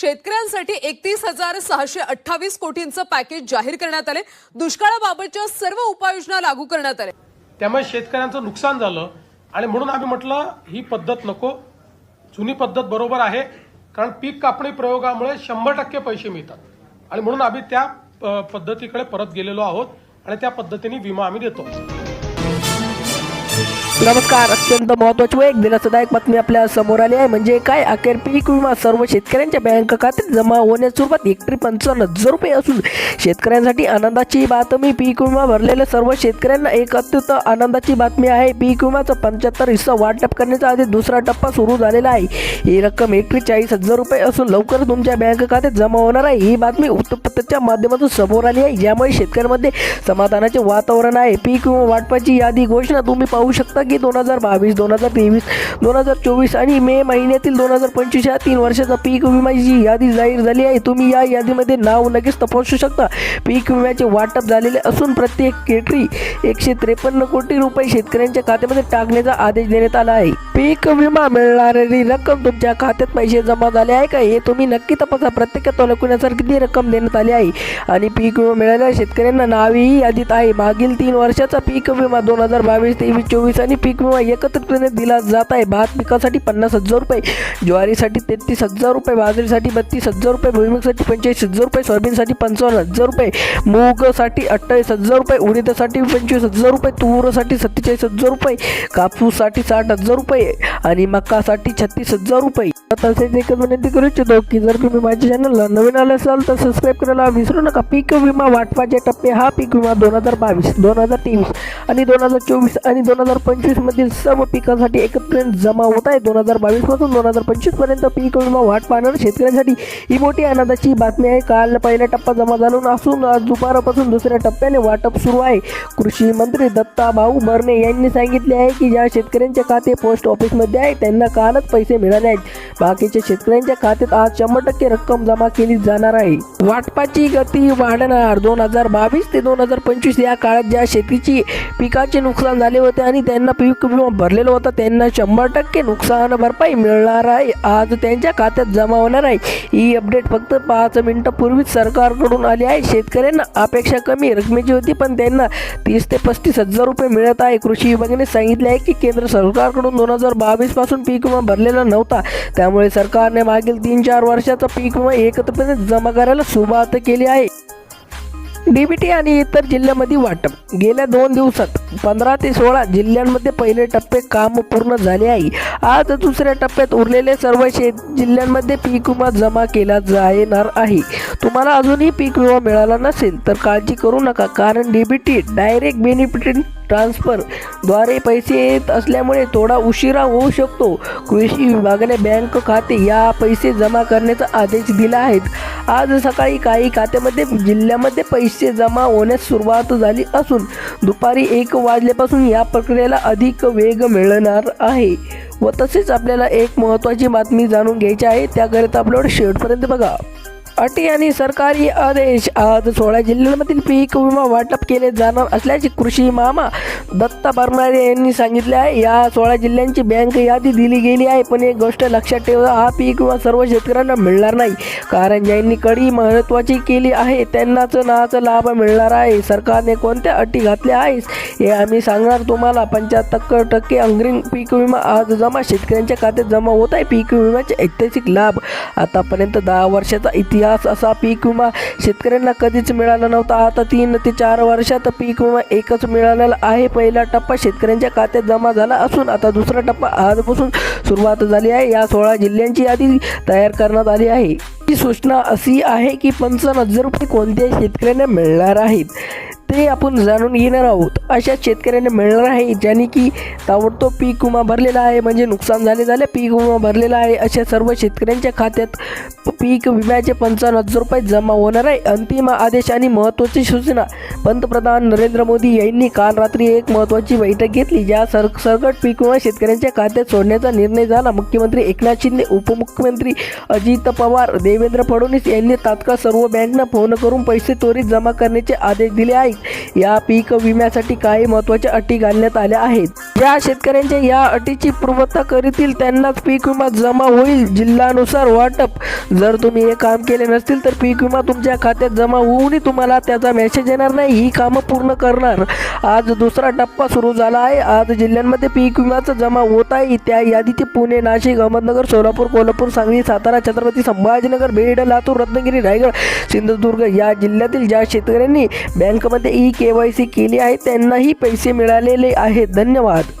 शेतकऱ्यांसाठी एकतीस हजार सहाशे अठ्ठावीस कोटींचं पॅकेज जाहीर करण्यात आले. दुष्काळाबाबतच्या सर्व उपाययोजना लागू करण्यात आल्या. त्यामुळे शेतकऱ्यांचं नुकसान झालं आणि म्हणून आम्ही म्हटलं ही पद्धत नको. जुनी पद्धत बरोबर आहे कारण पीक कापणी प्रयोगामुळे शंभर टक्के पैसे मिळतात. आणि म्हणून आम्ही त्या पद्धतीकडे परत गेलेलो आहोत आणि त्या पद्धतीने विमा आम्ही देतो. नमस्कार अत्यंत महत्वाची व एक दिलासादायक बातमी आपल्यासमोर आली आहे. म्हणजे काय? अखेर पीक विमा सर्व शेतकऱ्यांच्या बँक खात्यात जमा होण्यास सुरुवात. हेक्टरी पंचावन्न हजार रुपये असून शेतकऱ्यांसाठी आनंदाची बातमी. पीक विमा भरलेल्या सर्व शेतकऱ्यांना एक अत्यंत आनंदाची बातमी आहे. पीक विमाचा पंच्याहत्तर हिस्सा वाटप करण्याचा आधी दुसरा टप्पा सुरू झालेला आहे. ही रक्कम हेक्टरी चाळीस हजार रुपये असून लवकर तुमच्या बँक खात्यात जमा होणार आहे. ही बातमी वृत्तपत्राच्या माध्यमातून समोर आली आहे. ज्यामुळे शेतकऱ्यांमध्ये समाधानाचे वातावरण आहे. पीक विमा वाटपाची यादी घोषणा तुम्ही पाहू शकता. की दोन हजार बावीस दोन हजार तेवीस दोन हजार चोवीस आणि मे महिन्यातील दोन हजार पंचवीस या तीन वर्षाचा पीक विम्याची यादी जाहीर झाली आहे तुम्ही या यादीमध्ये नाव लगेच तपासू शकता. पीक विम्याचे वाटप झालेले असून प्रत्येक केटरी एकशे त्रेपन्न कोटी रुपये शेतकऱ्यांच्या खात्यामध्ये टाकण्याचा आदेश देण्यात आला आहे. पीक विमा मिळणारी रक्कम तुमच्या खात्यात पैसे जमा झाले आहे का हे तुम्ही नक्की तपासा. प्रत्येक तालुक्यानुसार किती रक्कम देण्यात आली आहे. आणि पीक विमा मिळालेल्या शेतकऱ्यांना नावेही यादीत आहे. मागील तीन वर्षाचा पीक विमा दोन हजार बावीस तेवीस चोवीस आणि पीक विमा एकत्रितपणे दिला जात आहे. भात पिकासाठी पन्नास हजार रुपये ज्वारीसाठी तेहतीस हजार रुपये बाजरीसाठी बत्तीस हजार रुपये भुईमुगसाठी पंचेचाळीस हजार रुपये सोयाबीनसाठी पंचावन्न हजार रुपये मूगसाठी अठ्ठावीस हजार रुपये उडीदसाठी पंचवीस हजार रुपये तूरसाठी सत्तेचाळीस हजार रुपये कापूससाठी साठ हजार रुपये आणि मक्कासाठी छत्तीस हजार रुपये. तसेच एकच विनंती करू इच्छितो की जर तुम्ही माझ्या चॅनलला नवीन आले असाल तर सबस्क्राईब करायला विसरू नका. पीक विमा वाटपाचे टप्पे हा पीक विमा दोन हजार बावीस दोन हजार तेवीस आणि दोन हजार चोवीस आणि दोन हजार पंचवीस मधील सर्व पिकांसाठी एकत्र जमा होत आहे. दोन हजार बावीसपासून दोन हजार पंचवीसपर्यंत पीक विमा वाट पाहणार शेतकऱ्यांसाठी. ही मोठी आनंदाची बातमी आहे. काल पहिला टप्पा जमा झाला असून आज दुपारपासून दुसऱ्या टप्प्याने वाटप सुरू आहे. कृषी मंत्री दत्ता भाऊ भरणे यांनी सांगितले आहे की ज्या शेतकऱ्यांचे खाते पोस्ट ऑफिसमध्ये आहे त्यांना कालच पैसे मिळाले आहेत. बाकीच्या शेतकऱ्यांच्या खात्यात आज शंभर टक्के रक्कम जमा केली जाणार आहे. वाटपाची गती वाढणार. दोन हजार बावीस ते दोन हजार पंचवीस या काळात ज्या शेतीची पिकाचे नुकसान झाले होते आणि त्यांना पीक विमा भरलेला होता त्यांना शंभर टक्के नुकसान भरपाई मिळणार आहे. आज त्यांच्या खात्यात जमा होणार आहे. ही अपडेट फक्त पाच मिनिटं पूर्वीच सरकारकडून आली आहे. शेतकऱ्यांना अपेक्षा कमी रकमेची होती पण त्यांना तीस ते पस्तीस हजार रुपये मिळत आहे. कृषी विभागाने सांगितले आहे की केंद्र सरकारकडून दोन हजार बावीसपासून पीक विमा भरलेला नव्हता. त्यामुळे सरकारने मागील तीन चार वर्षाचा पीक विमा एकत्रपणे जमा करायला सुरुवात केली आहे. डीबीटी आणि इतर जिल्ह्यामध्ये वाटप. गेल्या दोन दिवसात पंधरा ते सोळा जिल्ह्यांमध्ये पहिले टप्पे काम पूर्ण झाले आहे. आज दुसऱ्या टप्प्यात उरलेले सर्व शेत जिल्ह्यांमध्ये पीक विमा जमा केला जाणार आहे. तुम्हाला अजूनही पीक विमा मिळाला नसेल तर काळजी करू नका कारण डीबीटी डायरेक्ट बेनिफिट ट्रान्स्फरद्वारे पैसे येत असल्यामुळे थोडा उशिरा होऊ शकतो. कृषी विभागाने बँक खाते या पैसे जमा करण्याचा आदेश दिला आहेत आज सकाळी काही खात्यामध्ये जिल्ह्यामध्ये पैसे जमा होण्यास सुरुवात झाली असून दुपारी एक वाजल्यापासून या प्रक्रियेला अधिक वेग मिळणार आहे. व तसेच आपल्याला एक महत्त्वाची बातमी जाणून घ्यायची आहे. त्याकरिता आपल्याला शेवटपर्यंत बघा. अटी आणि सरकारी आदेश आज सोळा जिल्ह्यांमधील पीक विमा वाटप केले जाणार असल्याचे कृषी मामा दत्ता बर्मारे यांनी सांगितले आहे. या सोळा जिल्ह्यांची बँक यादी दिली गेली आहे पण एक गोष्ट लक्षात ठेवा हा पीक विमा सर्व शेतकऱ्यांना मिळणार नाही. कारण ज्यांनी कडी महत्त्वाची केली आहे त्यांनाच नाच लाभ मिळणार आहे. सरकारने कोणत्या अटी घातल्या आहेत हे आम्ही सांगणार तुम्हाला. पंच्याहत्तर टक्के अंग्रिम पीक विमा आज जमा शेतकऱ्यांच्या खात्यात जमा होत आहे. पीक विम्याचे ऐतिहासिक लाभ आतापर्यंत दहा वर्षाचा इतिहास असा पीक विमा शेतकऱ्यांना कधीच मिळाला नव्हता. आता तीन ते चार वर्षात पीक विमा एकच मिळालेला आहे. पहिला टप्पा शेतकऱ्यांच्या खात्यात जमा झाला असून आता दुसरा टप्पा आजपासून सुरुवात झाली आहे. या सोळा जिल्ह्यांची यादी तयार करण्यात आली आहे. ही सूचना अशी आहे की पंचावन्न हजार रुपये कोणत्याही शेतकऱ्यांना मिळणार आहेत. ते आपण जाणून घेणार आहोत. अशा शेतकऱ्यांना मिळणार आहे ज्याने की ताबडतोब पीक विमा भरलेला आहे म्हणजे नुकसान झाले झाले पीक विमा भरलेला आहे. अशा सर्व शेतकऱ्यांच्या खात्यात पीक विम्याचे पंचावन्न हजार रुपये जमा होणार आहे. अंतिम आदेश आणि महत्त्वाची सूचना. पंतप्रधान नरेंद्र मोदी यांनी काल रात्री एक महत्त्वाची बैठक घेतली ज्या सर सरकट पीक विमा शेतकऱ्यांच्या खात्यात सोडण्याचा निर्णय झाला. मुख्यमंत्री एकनाथ शिंदे उपमुख्यमंत्री अजित पवार देवेंद्र फडणवीस यांनी तात्काळ सर्व बँकना फोन करून पैसे त्वरित जमा करण्याचे आदेश दिले आहे. आहेत या पीक विम्यासाठी काही महत्त्वाच्या अटी घालण्यात आल्या आहेत. ज्या शेतकऱ्यांच्या या अटीची पूर्वता करीतील त्यांनाच पीक विमा जमा होईल. जिल्ह्यानुसार वाटप. जर तुम्ही हे काम केले नसतील तर पीक विमा तुमच्या खात्यात जमा होऊनही तुम्हाला त्याचा मेसेज येणार नाही. ही कामं पूर्ण करणार. आज दुसरा टप्पा सुरू झाला आहे. आज जिल्ह्यांमध्ये पीक विमाचं जमा होत आहे. त्या यादीचे पुणे नाशिक अहमदनगर सोलापूर कोल्हापूर सांगली सातारा छत्रपती संभाजीनगर बीड लातूर रत्नागिरी रायगड सिंधुदुर्ग या जिल्ह्यातील ज्या शेतकऱ्यांनी बँकमध्ये ई के वाय सी केली आहे त्यांनाही पैसे मिळालेले आहेत. धन्यवाद.